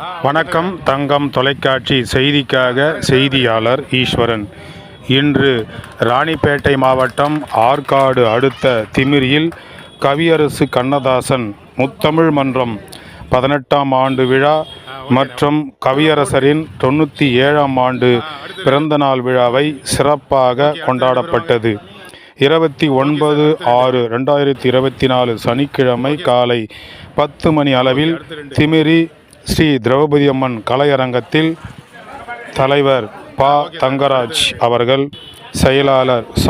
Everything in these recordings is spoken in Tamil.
வணக்கம் தங்கம் தொலைக்காட்சி செய்திக்காக செய்தியாளர் ஈஸ்வரன். இன்று ராணிப்பேட்டை மாவட்டம் ஆற்காடு அடுத்த திமிரியில் கவியரசு கண்ணதாசன் முத்தமிழ் மன்றம் பதினெட்டாம் ஆண்டு விழா மற்றும் கவியரசரின் தொண்ணூற்றி ஏழாம் ஆண்டு பிறந்தநாள் விழாவை சிறப்பாக கொண்டாடப்பட்டது. இருபத்தி ஒன்பது ஆறு ரெண்டாயிரத்தி இருபத்தி நாலு சனிக்கிழமை காலை பத்து மணி அளவில் திமிரி ஸ்ரீ திரௌபதி அம்மன் கலையரங்கத்தில் தலைவர் ப. தங்கராஜ் அவர்கள் செயலாளர் ச.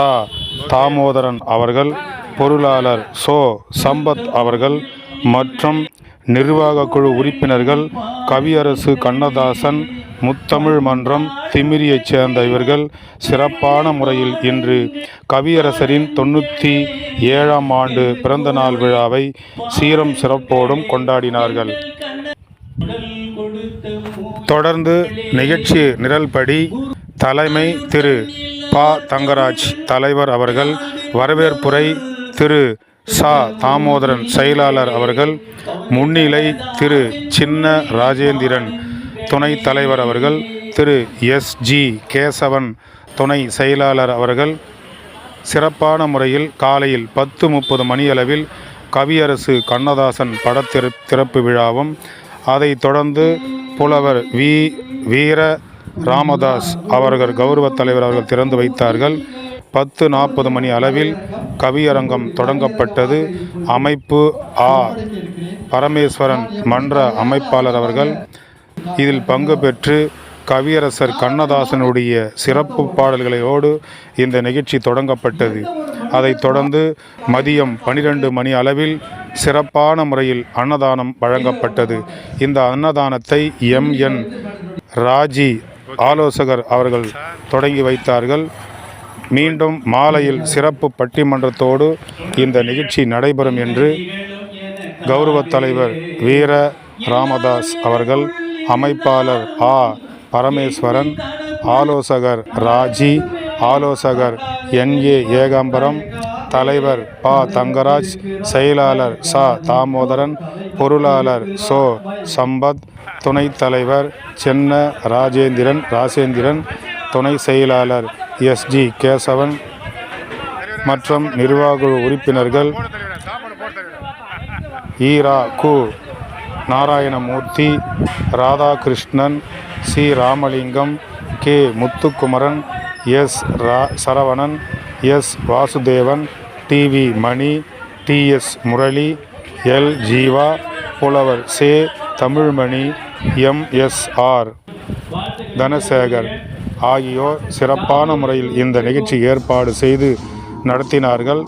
தாமோதரன் அவர்கள் பொருளாளர் சோ. சம்பத் அவர்கள் மற்றும் நிர்வாக குழு உறுப்பினர்கள் கவியரசு கண்ணதாசன் முத்தமிழ் மன்றம் திமிரியைச் சேர்ந்த இவர்கள் சிறப்பான முறையில் இன்று கவியரசரின் தொண்ணூற்றி ஏழாம் ஆண்டு பிறந்தநாள் விழாவை சீரம் சிறப்போடும் கொண்டாடினார்கள். தொடர்ந்து நிகழ்ச்சி நிரல்படி தலைமை திரு ப. தங்கராஜ் தலைவர் அவர்கள் வரவேற்புரை திரு சா. தாமோதரன் செயலாளர் அவர்கள் முன்னிலை திரு சின்ன ராஜேந்திரன் துணைத் தலைவர் அவர்கள் திரு எஸ். ஜி. கேசவன் துணை செயலாளர் அவர்கள். சிறப்பான முறையில் காலையில் பத்து முப்பது மணியளவில் கவியரசு கண்ணதாசன் படத்திற திறப்பு விழாவும் அதைத் தொடர்ந்து புலவர் வி வீர ராமதாஸ் அவர்கள் கௌரவ தலைவர் அவர்கள் திறந்து வைத்தார்கள். பத்து நாற்பது மணி அளவில் கவியரங்கம் தொடங்கப்பட்டது. அமைப்பு ஆ. பரமேஸ்வரன் மன்ற அமைப்பாளர் அவர்கள் இதில் பங்கு பெற்று கவியரசர் கண்ணதாசனுடைய சிறப்பு பாடல்களையோடு இந்த நிகழ்ச்சி தொடங்கப்பட்டது. அதைத் தொடர்ந்து மதியம் பனிரெண்டு மணி அளவில் சிறப்பான முறையில் அன்னதானம் வழங்கப்பட்டது. இந்த அன்னதானத்தை எம். என். ராஜி ஆலோசகர் அவர்கள் தொடங்கி வைத்தார்கள். மீண்டும் மாலையில் சிறப்பு பட்டிமன்றத்தோடு இந்த நிகழ்ச்சி நடைபெறும் என்று கௌரவ தலைவர் வீர ராமதாஸ் அவர்கள் அமைப்பாளர் ஆ. பரமேஸ்வரன் ஆலோசகர் ராஜி ஆலோசகர் என். ஏ. ஏகாம்பரம் தலைவர் ப. தங்கராஜ் செயலாளர் ச. தாமோதரன் பொருளாளர் சோ. சம்பத் துணைத் தலைவர் சென்ன ராஜேந்திரன் ராசேந்திரன் துணை செயலாளர் எஸ்ஜி கேசவன் மற்றும் நிர்வாக உறுப்பினர்கள் ஈரா கு. Narayanamurthy Radhakrishnan C. Ramalingam K. Muthukumaran S. ரா. Saravanan S. Vasudevan T V Mani T S Murali L Jeeva புலவர் சே தமிழ்மணி எம்எஸ்ஆர் தனசேகர் ஆகியோர் சிறப்பான முறையில் இந்த நிகழ்ச்சி ஏற்பாடு செய்து நடத்தினார்கள்.